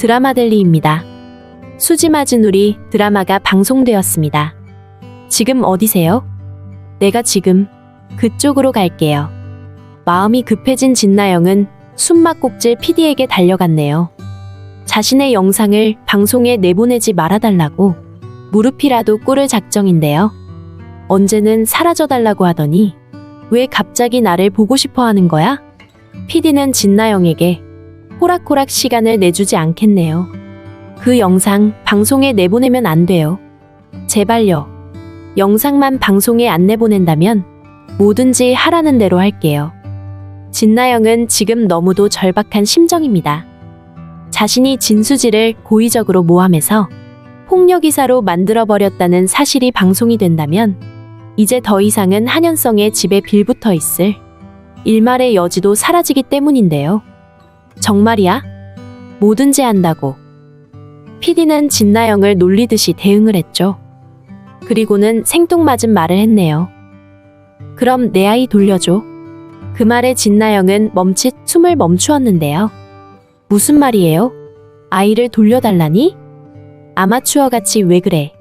드라마델리입니다. 수지 맞은 우리 드라마가 방송되었습니다. 지금 어디세요? 내가 지금 그쪽으로 갈게요. 마음이 급해진 진나영은 숨막꼭질 PD에게 달려갔네요. 자신의 영상을 방송에 내보내지 말아달라고 무릎이라도 꿇을 작정인데요. 언제는 사라져달라고 하더니 왜 갑자기 나를 보고 싶어 하는 거야? PD는 진나영에게 호락호락 시간을 내주지 않겠네요. 그 영상 방송에 내보내면 안 돼요. 제발요. 영상만 방송에 안 내보낸다면 뭐든지 하라는 대로 할게요. 진나영은 지금 너무도 절박한 심정입니다. 자신이 진수지를 고의적으로 모함해서 폭력이사로 만들어버렸다는 사실이 방송이 된다면 이제 더 이상은 한현성의 집에 빌붙어 있을 일말의 여지도 사라지기 때문인데요. 정말이야? 뭐든지 한다고. PD는 진나영을 놀리듯이 대응을 했죠. 그리고는 생뚱맞은 말을 했네요. 그럼 내 아이 돌려줘. 그 말에 진나영은 멈칫 숨을 멈추었는데요. 무슨 말이에요? 아이를 돌려달라니? 아마추어 같이 왜 그래?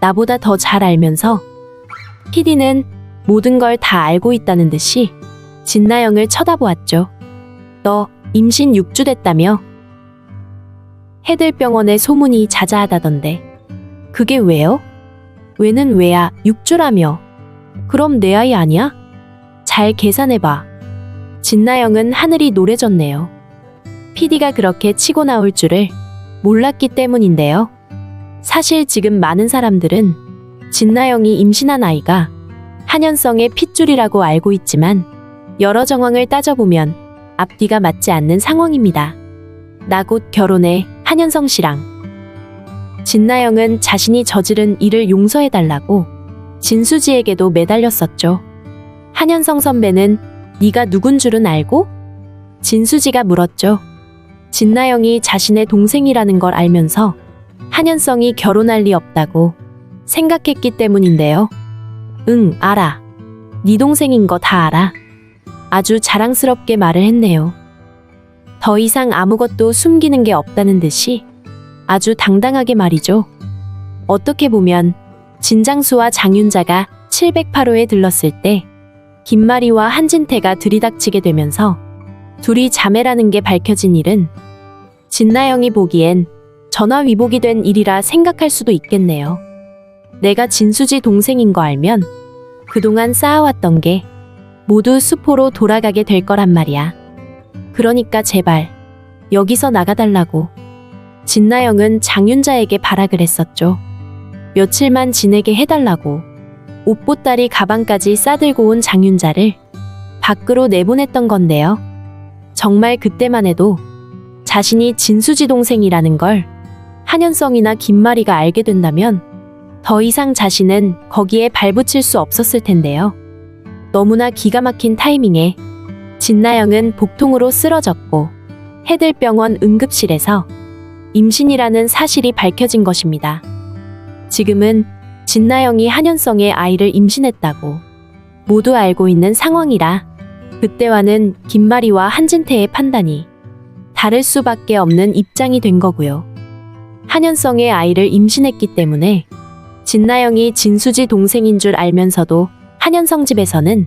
나보다 더 잘 알면서 PD는 모든 걸 다 알고 있다는 듯이 진나영을 쳐다보았죠. 너 임신 6주 됐다며? 해들병원에 소문이 자자하다던데. 그게 왜요? 왜는 왜야 6주라며. 그럼 내 아이 아니야? 잘 계산해봐. 진나영은 하늘이 노래졌네요. PD가 그렇게 치고 나올 줄을 몰랐기 때문인데요. 사실 지금 많은 사람들은 진나영이 임신한 아이가 한현성의 핏줄이라고 알고 있지만 여러 정황을 따져보면 앞뒤가 맞지 않는 상황입니다. 나 곧 결혼해 한현성 씨랑. 진나영은 자신이 저지른 일을 용서해달라고 진수지에게도 매달렸었죠. 한현성 선배는 네가 누군 줄은 알고? 진수지가 물었죠. 진나영이 자신의 동생이라는 걸 알면서 한현성이 결혼할 리 없다고 생각했기 때문인데요. 응, 알아. 네 동생인 거 다 알아. 아주 자랑스럽게 말을 했네요. 더 이상 아무것도 숨기는 게 없다는 듯이 아주 당당하게 말이죠. 어떻게 보면 진장수와 장윤자가 708호에 들렀을 때 김마리와 한진태가 들이닥치게 되면서 둘이 자매라는 게 밝혀진 일은 진나영이 보기엔 전화위복이 된 일이라 생각할 수도 있겠네요. 내가 진수지 동생인 거 알면 그동안 쌓아왔던 게 모두 수포로 돌아가게 될 거란 말이야. 그러니까 제발 여기서 나가달라고. 진나영은 장윤자에게 발악을 했었죠. 며칠만 지내게 해달라고. 옷보따리 가방까지 싸들고 온 장윤자를 밖으로 내보냈던 건데요. 정말 그때만 해도 자신이 진수지 동생이라는 걸 한현성이나 김마리가 알게 된다면 더 이상 자신은 거기에 발붙일 수 없었을 텐데요. 너무나 기가 막힌 타이밍에 진나영은 복통으로 쓰러졌고 해들병원 응급실에서 임신이라는 사실이 밝혀진 것입니다. 지금은 진나영이 한현성의 아이를 임신했다고 모두 알고 있는 상황이라 그때와는 김마리와 한진태의 판단이 다를 수밖에 없는 입장이 된 거고요. 한현성의 아이를 임신했기 때문에 진나영이 진수지 동생인 줄 알면서도 한현성 집에서는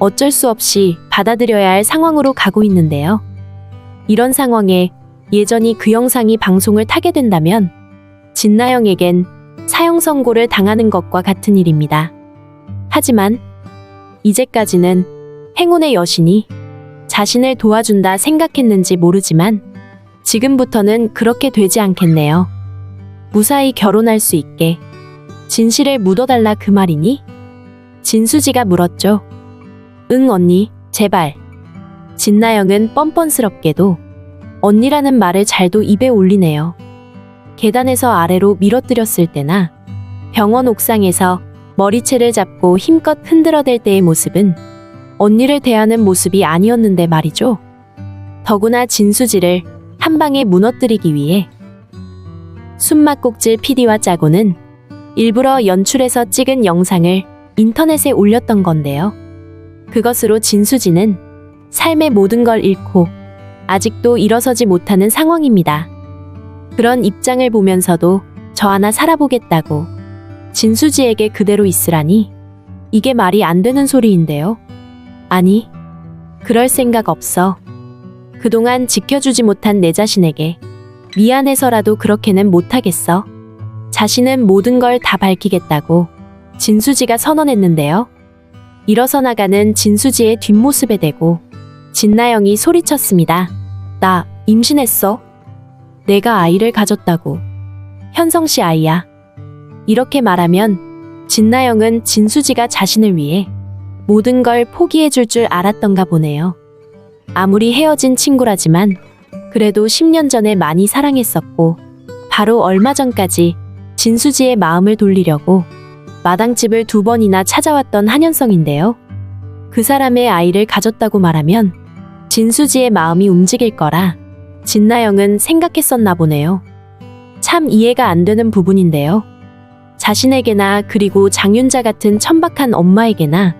어쩔 수 없이 받아들여야 할 상황으로 가고 있는데요. 이런 상황에 예전이 그 영상이 방송을 타게 된다면 진나영에겐 사형 선고를 당하는 것과 같은 일입니다. 하지만 이제까지는 행운의 여신이 자신을 도와준다 생각했는지 모르지만 지금부터는 그렇게 되지 않겠네요. 무사히 결혼할 수 있게 진실을 묻어달라 그 말이니? 진수지가 물었죠. 응, 언니, 제발. 진나영은 뻔뻔스럽게도 언니라는 말을 잘도 입에 올리네요. 계단에서 아래로 밀어뜨렸을 때나 병원 옥상에서 머리채를 잡고 힘껏 흔들어댈 때의 모습은 언니를 대하는 모습이 아니었는데 말이죠. 더구나 진수지를 한 방에 무너뜨리기 위해 숨막꼭질 PD와 짜고는 일부러 연출해서 찍은 영상을 인터넷에 올렸던 건데요. 그것으로 진수지는 삶의 모든 걸 잃고 아직도 일어서지 못하는 상황입니다. 그런 입장을 보면서도 저 하나 살아보겠다고 진수지에게 그대로 있으라니 이게 말이 안 되는 소리인데요. 아니, 그럴 생각 없어. 그동안 지켜주지 못한 내 자신에게 미안해서라도 그렇게는 못하겠어. 자신은 모든 걸 다 밝히겠다고 진수지가 선언했는데요. 일어서 나가는 진수지의 뒷모습에 대고 진나영이 소리쳤습니다. 나 임신했어. 내가 아이를 가졌다고. 현성 씨 아이야. 이렇게 말하면 진나영은 진수지가 자신을 위해 모든 걸 포기해 줄 줄 알았던가 보네요. 아무리 헤어진 친구라지만 그래도 10년 전에 많이 사랑했었고 바로 얼마 전까지 진수지의 마음을 돌리려고 마당집을 두 번이나 찾아왔던 한현성인데요. 그 사람의 아이를 가졌다고 말하면 진수지의 마음이 움직일 거라 진나영은 생각했었나 보네요. 참 이해가 안 되는 부분인데요. 자신에게나 그리고 장윤자 같은 천박한 엄마에게나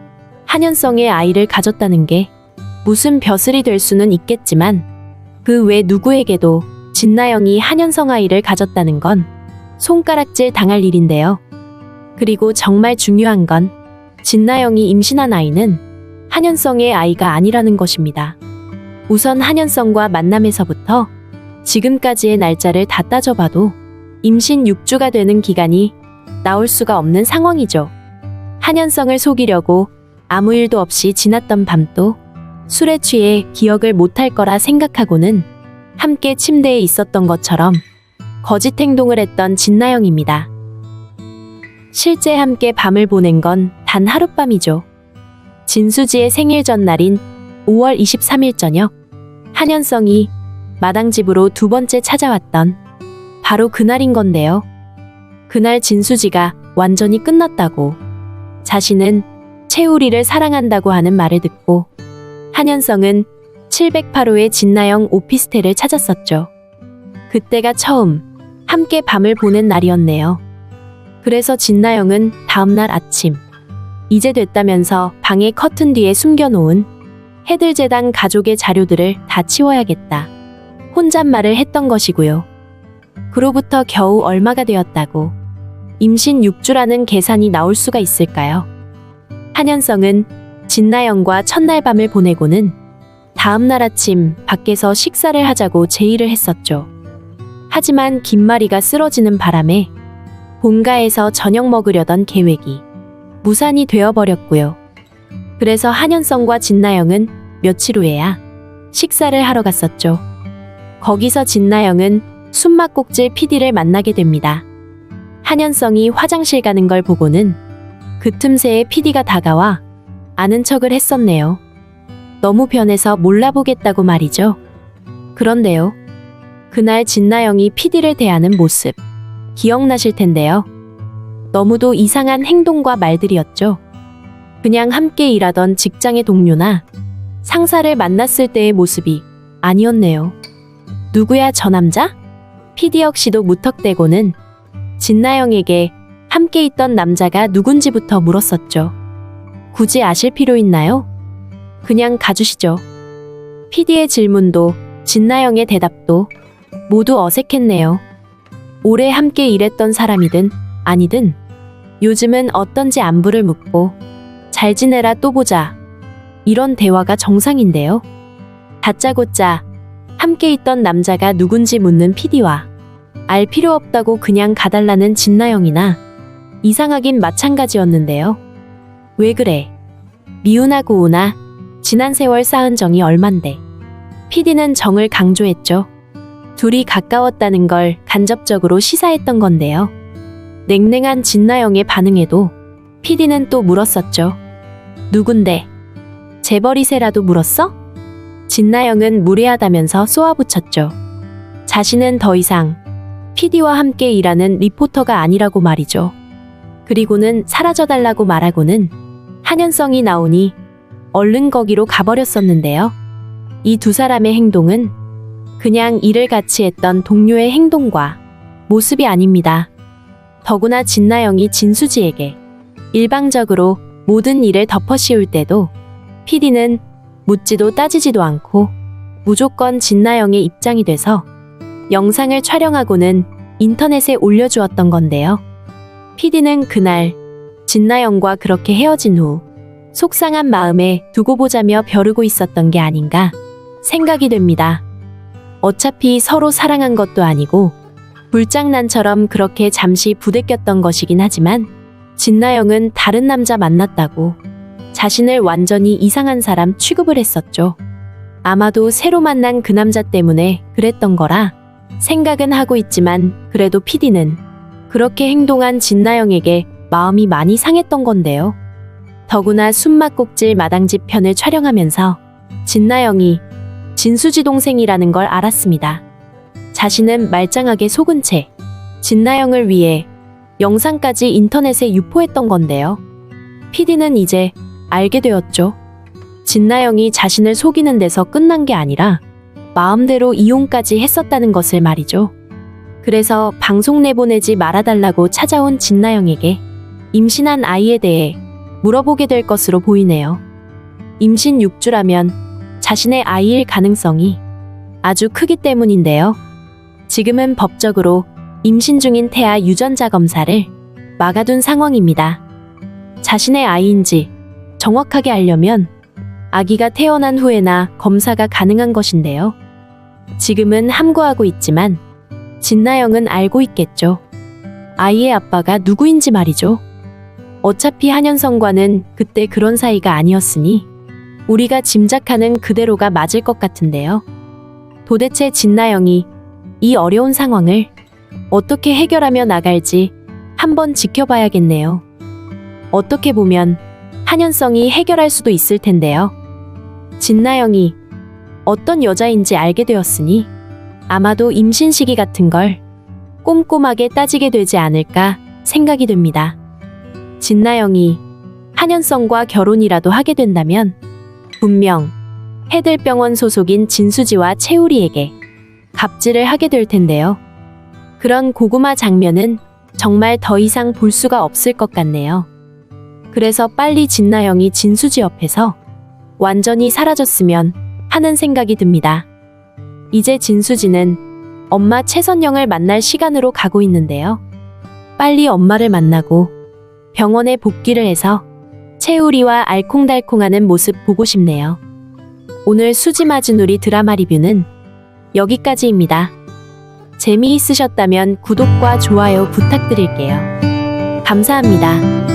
한현성의 아이를 가졌다는 게 무슨 벼슬이 될 수는 있겠지만 그 외 누구에게도 진나영이 한현성 아이를 가졌다는 건 손가락질 당할 일인데요. 그리고 정말 중요한 건 진나영이 임신한 아이는 한현성의 아이가 아니라는 것입니다. 우선 한현성과 만남에서부터 지금까지의 날짜를 다 따져봐도 임신 6주가 되는 기간이 나올 수가 없는 상황이죠. 한현성을 속이려고 아무 일도 없이 지났던 밤도 술에 취해 기억을 못할 거라 생각하고는 함께 침대에 있었던 것처럼 거짓 행동을 했던 진나영입니다. 실제 함께 밤을 보낸 건 단 하룻밤이죠. 진수지의 생일 전날인 5월 23일 저녁, 한현성이 마당 집으로 두 번째 찾아왔던 바로 그날인 건데요. 그날 진수지가 완전히 끝났다고 자신은 채우리를 사랑한다고 하는 말을 듣고 한현성은 708호의 진나영 오피스텔을 찾았었죠. 그때가 처음 함께 밤을 보낸 날이었네요. 그래서 진나영은 다음날 아침 이제 됐다면서 방의 커튼 뒤에 숨겨놓은 해들재단 가족의 자료들을 다 치워야겠다. 혼잣말을 했던 것이고요. 그로부터 겨우 얼마가 되었다고 임신 6주라는 계산이 나올 수가 있을까요? 한현성은 진나영과 첫날 밤을 보내고는 다음날 아침 밖에서 식사를 하자고 제의를 했었죠. 하지만 김마리가 쓰러지는 바람에 본가에서 저녁 먹으려던 계획이 무산이 되어버렸고요. 그래서 한현성과 진나영은 며칠 후에야 식사를 하러 갔었죠. 거기서 진나영은 숨막꼭질 PD를 만나게 됩니다. 한현성이 화장실 가는 걸 보고는 그 틈새에 PD가 다가와 아는 척을 했었네요. 너무 변해서 몰라보겠다고 말이죠. 그런데요. 그날 진나영이 PD를 대하는 모습 기억나실 텐데요. 너무도 이상한 행동과 말들이었죠. 그냥 함께 일하던 직장의 동료나 상사를 만났을 때의 모습이 아니었네요. 누구야 저 남자? PD 역시도 무턱대고는 진나영에게 함께 있던 남자가 누군지부터 물었었죠. 굳이 아실 필요 있나요? 그냥 가주시죠. PD의 질문도 진나영의 대답도 모두 어색했네요. 오래 함께 일했던 사람이든 아니든 요즘은 어떤지 안부를 묻고 잘 지내라 또 보자. 이런 대화가 정상인데요. 다짜고짜 함께 있던 남자가 누군지 묻는 PD와 알 필요 없다고 그냥 가달라는 진나영이나 이상하긴 마찬가지였는데요. 왜 그래? 미운하고 우나 지난 세월 쌓은 정이 얼만데. PD는 정을 강조했죠. 둘이 가까웠다는 걸 간접적으로 시사했던 건데요. 냉랭한 진나영의 반응에도 PD는 또 물었었죠. 누군데? 재벌이세라도 물었어? 진나영은 무례하다면서 쏘아붙였죠. 자신은 더 이상 PD와 함께 일하는 리포터가 아니라고 말이죠. 그리고는 사라져달라고 말하고는 한현성이 나오니 얼른 거기로 가버렸었는데요. 이 두 사람의 행동은 그냥 일을 같이 했던 동료의 행동과 모습이 아닙니다. 더구나 진나영이 진수지에게 일방적으로 모든 일을 덮어씌울 때도 PD는 묻지도 따지지도 않고 무조건 진나영의 입장이 돼서 영상을 촬영하고는 인터넷에 올려주었던 건데요. PD는 그날 진나영과 그렇게 헤어진 후 속상한 마음에 두고 보자며 벼르고 있었던 게 아닌가 생각이 됩니다. 어차피 서로 사랑한 것도 아니고 불장난처럼 그렇게 잠시 부대꼈던 것이긴 하지만 진나영은 다른 남자 만났다고 자신을 완전히 이상한 사람 취급을 했었죠. 아마도 새로 만난 그 남자 때문에 그랬던 거라 생각은 하고 있지만 그래도 PD는 그렇게 행동한 진나영에게 마음이 많이 상했던 건데요. 더구나 숨막꼭질 마당집 편을 촬영하면서 진나영이 진수지 동생이라는 걸 알았습니다. 자신은 말짱하게 속은 채 진나영을 위해 영상까지 인터넷에 유포했던 건데요. PD는 이제 알게 되었죠. 진나영이 자신을 속이는 데서 끝난 게 아니라 마음대로 이용까지 했었다는 것을 말이죠. 그래서 방송 내보내지 말아달라고 찾아온 진나영에게 임신한 아이에 대해 물어보게 될 것으로 보이네요. 임신 6주라면 자신의 아이일 가능성이 아주 크기 때문인데요. 지금은 법적으로 임신 중인 태아 유전자 검사를 막아둔 상황입니다. 자신의 아이인지 정확하게 알려면 아기가 태어난 후에나 검사가 가능한 것인데요. 지금은 함구하고 있지만 진나영은 알고 있겠죠. 아이의 아빠가 누구인지 말이죠. 어차피 한현성과는 그때 그런 사이가 아니었으니 우리가 짐작하는 그대로가 맞을 것 같은데요. 도대체 진나영이 이 어려운 상황을 어떻게 해결하며 나갈지 한번 지켜봐야겠네요. 어떻게 보면 한현성이 해결할 수도 있을 텐데요. 진나영이 어떤 여자인지 알게 되었으니 아마도 임신 시기 같은 걸 꼼꼼하게 따지게 되지 않을까 생각이 됩니다. 진나영이 한현성과 결혼이라도 하게 된다면 분명 해들병원 소속인 진수지와 채우리에게 갑질을 하게 될 텐데요. 그런 고구마 장면은 정말 더 이상 볼 수가 없을 것 같네요. 그래서 빨리 진나영이 진수지 옆에서 완전히 사라졌으면 하는 생각이 듭니다. 이제 진수지는 엄마 최선영을 만날 시간으로 가고 있는데요. 빨리 엄마를 만나고 병원에 복귀를 해서 채우리와 알콩달콩하는 모습 보고 싶네요. 오늘 수지마주놀이 드라마 리뷰는 여기까지입니다. 재미있으셨다면 구독과 좋아요 부탁드릴게요. 감사합니다.